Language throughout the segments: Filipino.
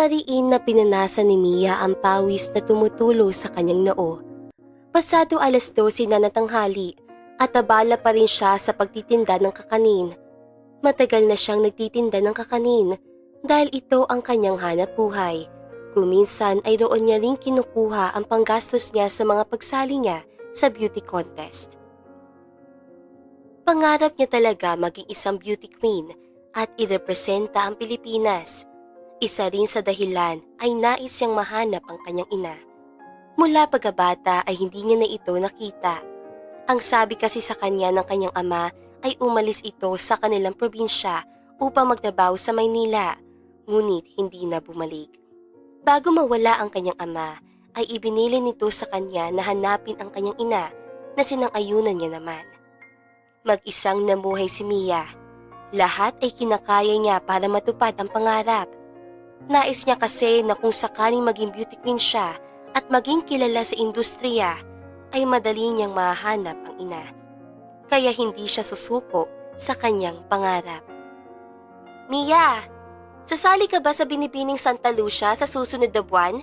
Mariin na pinanasa ni Mia ang pawis na tumutulo sa kanyang noo. Pasado alas 12 na natanghali at abala pa rin siya sa pagtitinda ng kakanin. Matagal na siyang nagtitinda ng kakanin dahil ito ang kanyang hanap buhay. Kuminsan ay roon niya rin kinukuha ang panggastos niya sa mga pagsali niya sa beauty contest. Pangarap niya talaga maging isang beauty queen at irepresenta ang Pilipinas. Isa rin sa dahilan ay nais niyang mahanap ang kanyang ina. Mula pagkabata ay hindi niya na ito nakita. Ang sabi kasi sa kanya ng kanyang ama ay umalis ito sa kanilang probinsya upang magtrabaho sa Maynila, ngunit hindi na bumalik. Bago mawala ang kanyang ama, ay ibinili nito sa kanya na hanapin ang kanyang ina na sinang-ayunan niya naman. Mag-isang namuhay si Mia. Lahat ay kinakaya niya para matupad ang pangarap. Nais niya kasi na kung sakaling maging beauty queen siya at maging kilala sa industriya, ay madali niyang mahanap ang ina. Kaya hindi siya susuko sa kanyang pangarap. Mia, sasali ka ba sa binibining Santa Lucia sa susunod na buwan?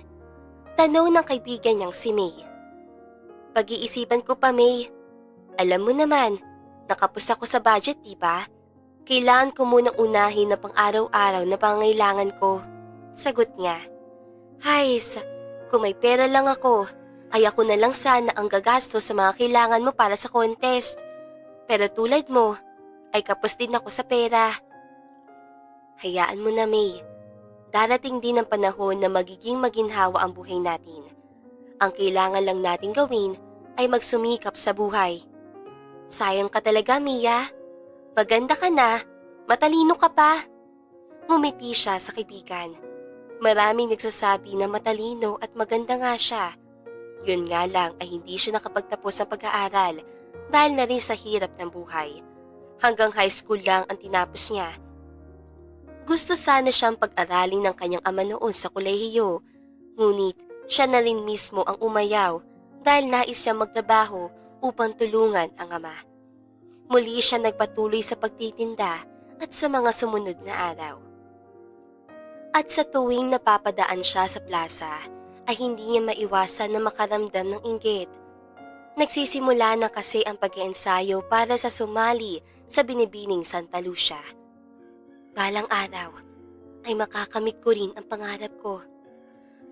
Tanong ng kaibigan niyang si May. Pag-iisipan ko pa, May. Alam mo naman, nakapos ako sa budget, di ba? Kailangan ko munang unahin na pang araw-araw na pangailangan ko. Sagot niya. Hays, kung may pera lang ako, ay ako na lang sana ang gagastos sa mga kailangan mo para sa contest. Pero tulad mo, ay kapos din ako sa pera. Hayaan mo na, May. Darating din ang panahon na magiging maginhawa ang buhay natin. Ang kailangan lang natin gawin ay magsumikap sa buhay. Sayang ka talaga, Mia. Maganda ka na. Matalino ka pa. Ngumiti siya sa kaibigan. Maraming nagsasabi na matalino at maganda nga siya. Yun nga lang ay hindi siya nakapagtapos ng pag-aaral dahil na rin sa hirap ng buhay. Hanggang high school lang ang tinapos niya. Gusto sana siyang pag-aralin ng kanyang ama noon sa kolehiyo. Ngunit siya na rin mismo ang umayaw dahil nais siya magtrabaho upang tulungan ang ama. Muli siya nagpatuloy sa pagtitinda at sa mga sumunod na araw. At sa tuwing napapadaan siya sa plaza, ay hindi niya maiwasan na makaramdam ng inggit. Nagsisimula na kasi ang pag-iensayo para sa sumali sa binibining Santa Lucia. Balang araw ay makakamit ko rin ang pangarap ko.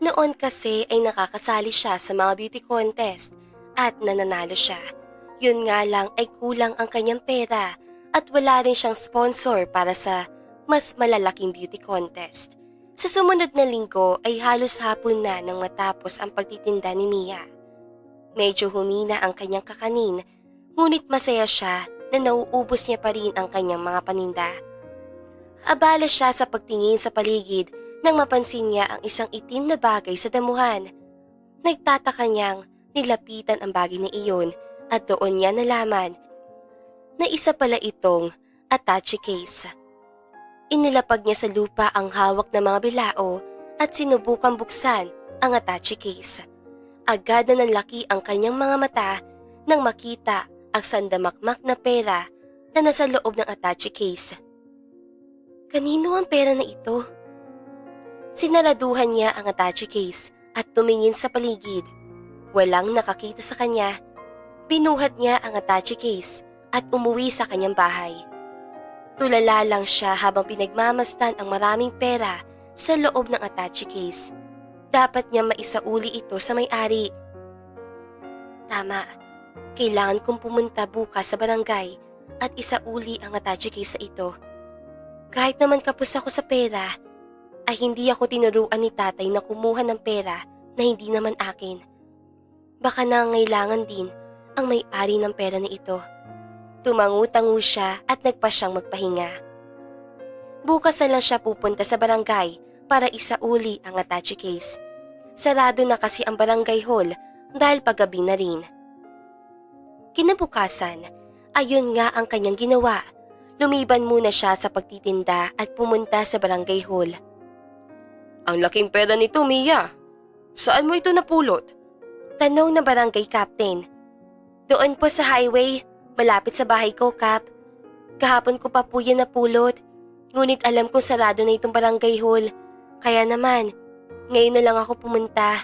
Noon kasi ay nakakasali siya sa mga beauty contest at nananalo siya. Yun nga lang ay kulang ang kanyang pera at wala rin siyang sponsor para sa mas malalaking beauty contest. Sa sumunod na linggo ay halos hapon na nang matapos ang pagtitinda ni Mia. Medyo humina ang kanyang kakanin, ngunit masaya siya na nauubos niya pa rin ang kanyang mga paninda. Abala siya sa pagtingin sa paligid nang mapansin niya ang isang itim na bagay sa damuhan. Nagtataka niyang nilapitan ang bagay na iyon at doon niya nalaman na isa pala itong attache case. Inilapag niya sa lupa ang hawak ng mga bilao at sinubukang buksan ang attache case. Agad na nanlaki ang kanyang mga mata nang makita ang sandamakmak na pera na nasa loob ng attache case. Kanino ang pera na ito? Sinaraduhan niya ang attache case at tumingin sa paligid. Walang nakakita sa kanya. Binuhat niya ang attache case at umuwi sa kanyang bahay. Tulala lang siya habang pinagmamastan ang maraming pera sa loob ng attache case. Dapat niya maisauli ito sa may-ari. Tama, kailangan kong pumunta bukas sa barangay at isauli ang attache case sa ito. Kahit naman kapos ako sa pera, ay hindi ako tinuruan ni tatay na kumuha ng pera na hindi naman akin. Baka nangailangan din ang may-ari ng pera na ito. Tumangu-tangu siya at nagpa siyang magpahinga. Bukas na lang siya pupunta sa barangay para isauli ang attache case. Sarado na kasi ang barangay hall dahil paggabi na rin. Kinabukasan, ayun nga ang kanyang ginawa. Lumiban muna siya sa pagtitinda at pumunta sa barangay hall. Ang laking pera nito, Mia. Saan mo ito napulot? Tanong ng barangay captain. Doon po sa highway, malapit sa bahay ko, Kap. Kahapon ko pa po yan napulot. Ngunit alam ko sarado na itong barangay hall. Kaya naman, ngayon na lang ako pumunta.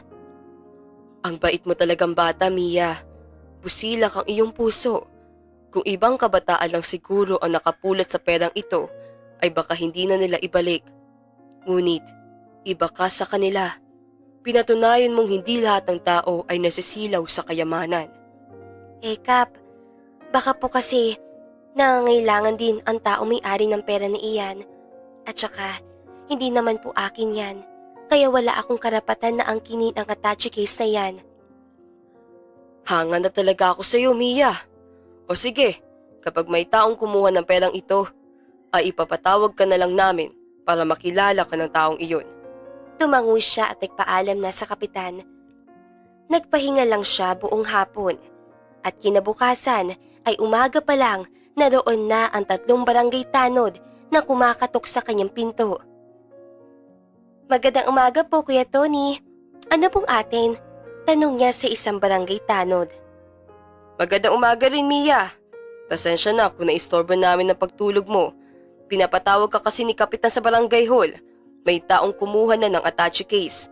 Ang bait mo talagang bata, Mia. Busilak ang iyong puso. Kung ibang kabataan lang siguro ang nakapulot sa perang ito, ay baka hindi na nila ibalik. Ngunit, iba ka sa kanila. Pinatunayan mong hindi lahat ng tao ay nasisilaw sa kayamanan. Eh, Kap, baka po kasi nangangailangan din ang tao may-ari ng pera ni Ian. At saka, hindi naman po akin yan. Kaya wala akong karapatan na angkinin ang Atachi case na yan. Hanga na talaga ako sa iyo, Mia. O sige, kapag may taong kumuha ng perang ito, ay ipapatawag ka na lang namin para makilala ka ng taong iyon. Tumango siya at nagpaalam na sa kapitan. Nagpahinga lang siya buong hapon. At kinabukasan ay umaga pa lang naroon na ang tatlong barangay tanod na kumakatok sa kanyang pinto. Magandang umaga po Kuya Tony. Ano pong atin? Tanong niya sa isang barangay tanod. Magandang umaga rin, Mia. Pasensya na kung naistorbo namin ang pagtulog mo. Pinapatawag ka kasi ni Kapitan sa barangay hall. May taong kumuha na ng attache case.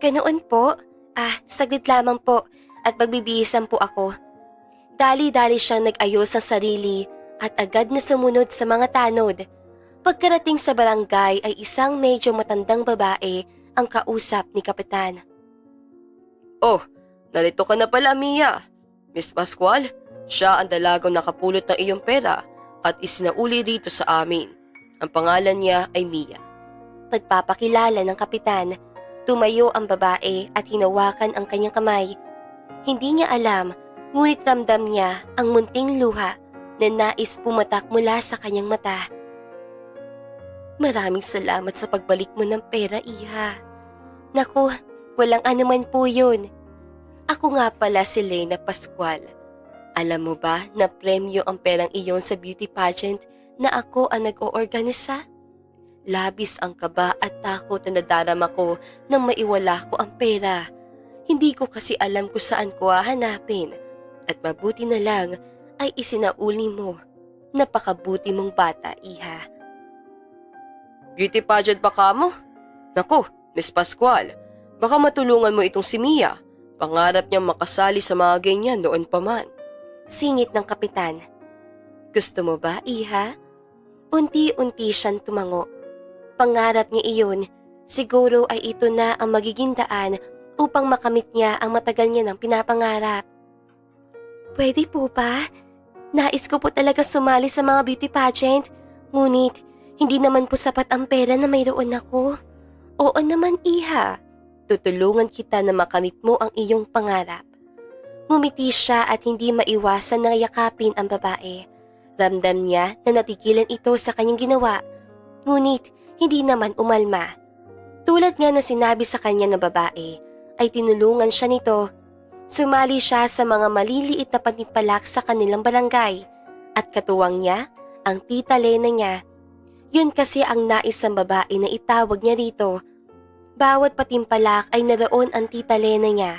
Ganoon po? Ah, saglit lamang po at magbibihisan po ako. Dali-dali siyang nag-ayos ng sarili at agad na sumunod sa mga tanod. Pagkarating sa barangay ay isang medyo matandang babae ang kausap ni Kapitan. Oh, narito ka na pala, Mia. Miss Pascual, siya ang dalagaw nakapulot ng iyong pera at isinauli rito sa amin. Ang pangalan niya ay Mia. Nagpapakilala ng Kapitan. Tumayo ang babae at hinawakan ang kanyang kamay. Hindi niya alam, ngunit ramdam niya ang munting luha na nais pumatak mula sa kanyang mata. Maraming salamat sa pagbalik mo ng pera, Iha. Naku, walang anuman po yun. Ako nga pala si Lena Pascual. Alam mo ba na premyo ang perang iyon sa beauty pageant na ako ang nag-oorganisa? Labis ang kaba at takot na nadarama ko nang maiwala ko ang pera. Hindi ko kasi alam kung saan ko hahanapin. At mabuti na lang ay isinauli mo. Napakabuti mong bata, Iha. Beauty pageant ba ka mo? Naku, Miss Pascual, baka matulungan mo itong si Mia. Pangarap niyang makasali sa mga ganyan noon pa man. Singit ng kapitan. Gusto mo ba, Iha? Unti-unti siyang tumango. Pangarap niya iyon. Siguro ay ito na ang magiging daan upang makamit niya ang matagal niya ng pinapangarap. Pwede po ba? Nais ko po talaga sumali sa mga beauty pageant. Ngunit, hindi naman po sapat ang pera na mayroon ako. Oo naman, Iha. Tutulungan kita na makamit mo ang iyong pangarap. Ngumiti siya at hindi maiwasan na yakapin ang babae. Ramdam niya na natigilan ito sa kanyang ginawa. Ngunit hindi naman umalma. Tulad nga na sinabi sa kanya ng babae, ay tinulungan siya nito. Sumali siya sa mga maliliit na panipalak sa kanilang barangay at katuwang niya ang tita Lena niya. Yun kasi ang nais ng babae na itawag niya rito. Bawat patimpalak ay naroon ang tita Lena niya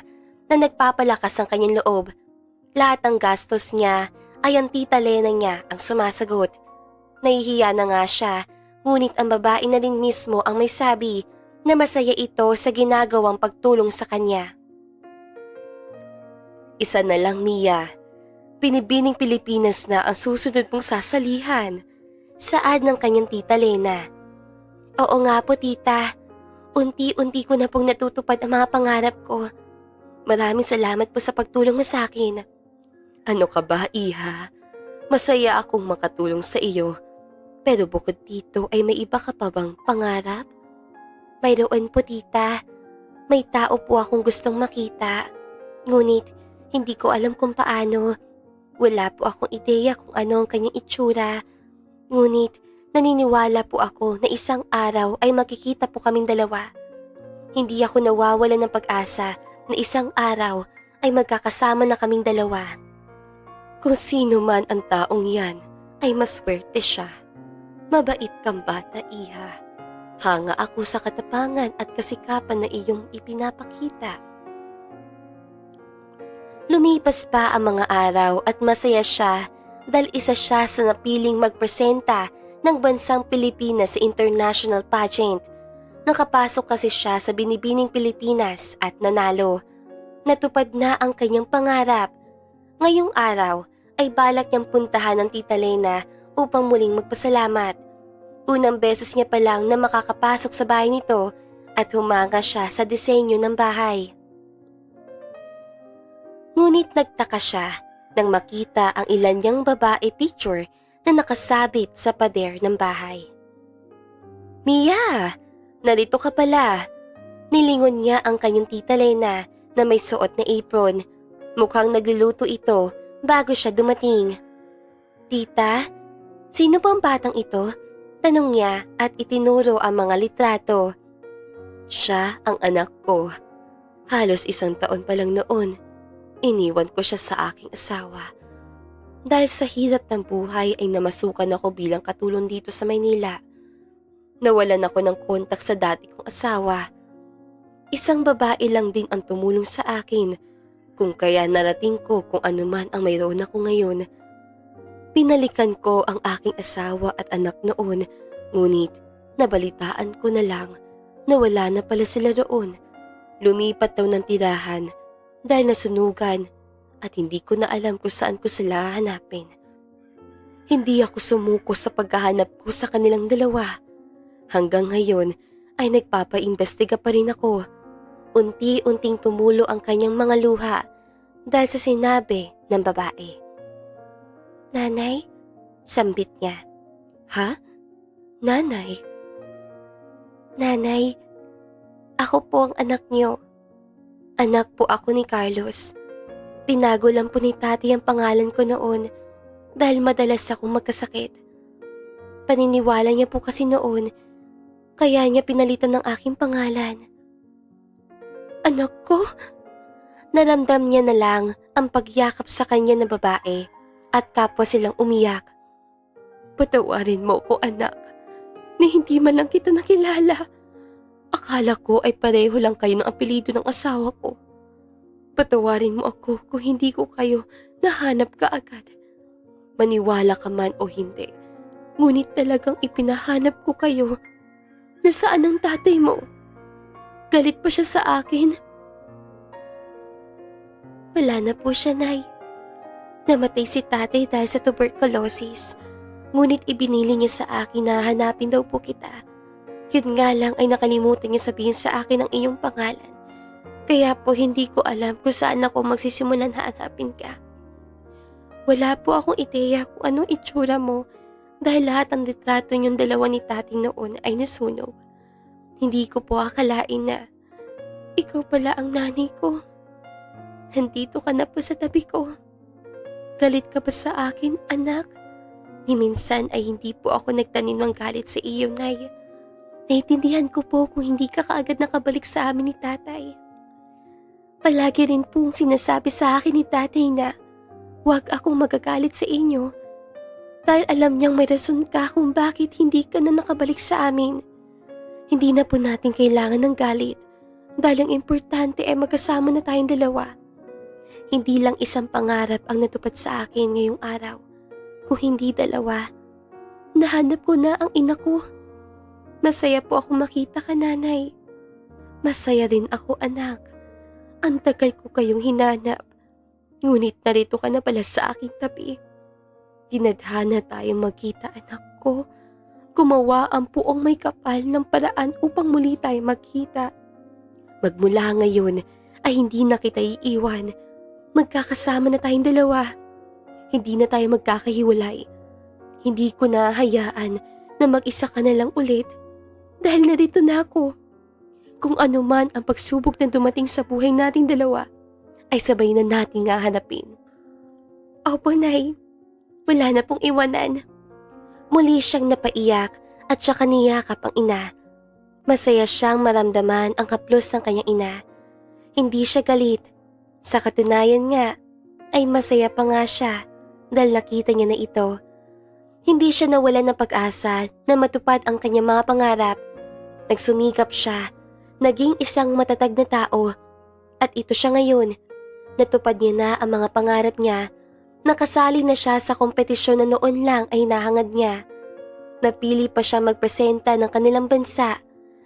na nagpapalakas ang kanyang loob. Lahat ng gastos niya ay ang tita Lena niya ang sumasagot. Nahihiya na nga siya, ngunit ang babae na rin mismo ang may sabi na masaya ito sa ginagawang pagtulong sa kanya. Isa na lang, Mia. Pinibining Pilipinas na ang susunod mong sasalihan. Saad ng kanyang tita Lena. Oo nga po, tita. Unti-unti ko na pong natutupad ang mga pangarap ko. Maraming salamat po sa pagtulong mo sa akin. Ano ka ba, Iha? Masaya akong makatulong sa iyo. Pero bukod dito ay may iba ka pa bang pangarap? Mayroon po, tita. May tao po akong gustong makita. Ngunit, hindi ko alam kung paano. Wala po akong ideya kung ano ang kanyang itsura. Ngunit, naniniwala po ako na isang araw ay makikita po kaming dalawa. Hindi ako nawawala ng pag-asa na isang araw ay magkakasama na kaming dalawa. Kung sino man ang taong yan, ay maswerte siya. Mabait kang bata, Iha. Hanga ako sa katapangan at kasikapan na iyong ipinapakita. Lumipas pa ang mga araw at masaya siya dahil isa siya sa napiling magpresenta ng bansang Pilipinas sa international pageant. Nakapasok kasi siya sa binibining Pilipinas at nanalo. Natupad na ang kanyang pangarap. Ngayong araw ay balak niyang puntahan ng Tita Lena upang muling magpasalamat. Unang beses niya pa lang na makakapasok sa bahay nito at humanga siya sa disenyo ng bahay. Ngunit nagtaka siya nang makita ang ilan niyang babae picture na nakasabit sa pader ng bahay. Mia! Narito ka pala. Nilingon niya ang kanyang tita Lena na may suot na apron. Mukhang nagluluto ito bago siya dumating. Tita, sino po ang batang ito? Tanong niya at itinuro ang mga litrato. Siya ang anak ko. Halos isang taon pa lang noon. Iniwan ko siya sa aking asawa. Dahil sa hirap ng buhay ay namasukan ako bilang katulong dito sa Maynila. Nawalan ako ng kontak sa dati kong asawa. Isang babae lang din ang tumulong sa akin kung kaya narating ko kung ano man ang mayroon ako ngayon. Pinalikan ko ang aking asawa at anak noon ngunit nabalitaan ko na lang na wala na pala sila roon. Lumipat daw ng tirahan dahil nasunugan at hindi ko na alam kung saan ko sila hanapin. Hindi ako sumuko sa paghahanap ko sa kanilang dalawa. Hanggang ngayon ay nagpapaimbestiga pa rin ako. Unti-unting tumulo ang kanyang mga luha dahil sa sinabi ng babae. Nanay, sambit niya. Ha? Nanay? Nanay, ako po ang anak niyo. Anak po ako ni Carlos. Pinago lang po ni tati ang pangalan ko noon dahil madalas akong magkasakit. Paniniwala niya po kasi noon kaya niya pinalitan ng aking pangalan. Anak ko? Naramdam niya na lang ang pagyakap sa kanya ng babae at kapwa silang umiyak. Patawarin mo ko anak, na hindi man lang kita nakilala. Akala ko ay pareho lang kayo ng apelido ng asawa ko. Patawarin mo ako kung hindi ko kayo nahanap ka agad. Maniwala ka man o hindi, ngunit talagang ipinahanap ko kayo. Nasaan ang tatay mo? Galit pa siya sa akin. Wala na po siya, Nay. Namatay si tatay dahil sa tuberculosis. Ngunit ibinili niya sa akin na hanapin daw po kita. Yun nga lang ay nakalimutan niya sabihin sa akin ang iyong pangalan. Kaya po hindi ko alam kung saan ako magsisimulan hanapin ka. Wala po akong ideya kung anong itsura mo dahil lahat ng litrato niyong dalawa ni tati noon ay nasunog. Hindi ko po akalain na ikaw pala ang nanay ko. Nandito ka na po sa tabi ko. Galit ka ba sa akin, anak? Ni minsan ay hindi po ako nagtanim ng galit sa iyo, Nay. Naiintindihan ko po kung hindi ka kaagad nakabalik sa amin ni tatay. Palagi rin pong sinasabi sa akin ni tatay na huwag akong magagalit sa inyo dahil alam niyang may rason ka kung bakit hindi ka na nakabalik sa amin. Hindi na po natin kailangan ng galit dahil ang importante ay magkasama na tayong dalawa. Hindi lang isang pangarap ang natupad sa akin ngayong araw, kung hindi dalawa. Nahanap ko na ang ina ko. Masaya po ako makita ka, nanay. Masaya rin ako, anak. Ang tagal ko kayong hinanap. Ngunit narito ka na pala sa aking tabi. Dinadhana tayong magkita, anak ko. Gumawa ang puong may kapal ng paraan upang muli tayo magkita. Magmula ngayon ay hindi na kita iiwan. Magkakasama na tayong dalawa. Hindi na tayo magkakahiwalay. Hindi ko na hayaan na mag-isa ka na lang ulit dahil narito na ako. Kung ano man ang pagsubok na dumating sa buhay nating dalawa, ay sabay na nating hahanapin. Opo, Nay. Wala na pong iwanan. Muli siyang napaiyak at saka niyakap ang ina. Masaya siyang maramdaman ang kaplos ng kanyang ina. Hindi siya galit. Sa katunayan nga, ay masaya pa nga siya dahil nakita niya na ito. Hindi siya nawalan ng pag-asa na matupad ang kanyang mga pangarap. Nagsumikap siya, naging isang matatag na tao. At ito siya ngayon. Natupad niya na ang mga pangarap niya. Nakasali na siya sa kompetisyon na noon lang ay nahangad niya. Napili pa siya magpresenta ng kanilang bansa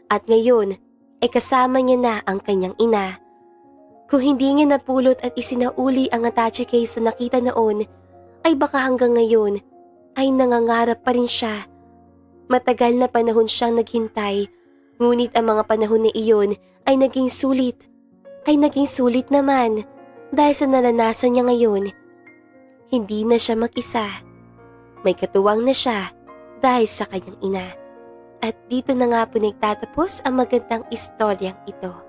At ngayon, ay kasama niya na ang kanyang ina. Kung hindi niya napulot at isinauli ang attache case na nakita noon, ay baka hanggang ngayon ay nangangarap pa rin siya. Matagal na panahon siyang naghintay, ngunit ang mga panahon na iyon ay naging sulit. Ay naging sulit naman dahil sa naranasan niya ngayon. Hindi na siya mag-isa. May katuwang na siya dahil sa kanyang ina. At dito na nga po nagtatapos ang magandang istoryang ito.